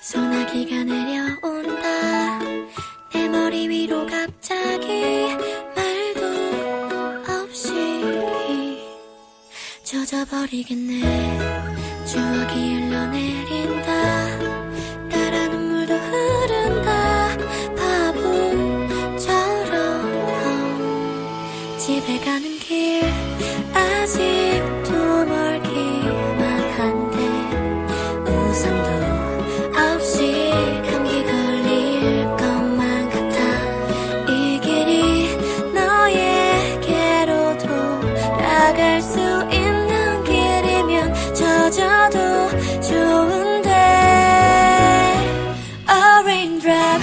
소나기가 내려온다. 내 머리 위로 갑자기 말도 없이 젖어버리겠네. 추억이 흘러내린다 집에 가는 길 아직도 멀기만 한데 우산도 없이 감기 걸릴 것만 같아. 이 길이 너에게로 돌아갈 수 있는 길이면 젖어도 좋은데 A raindrop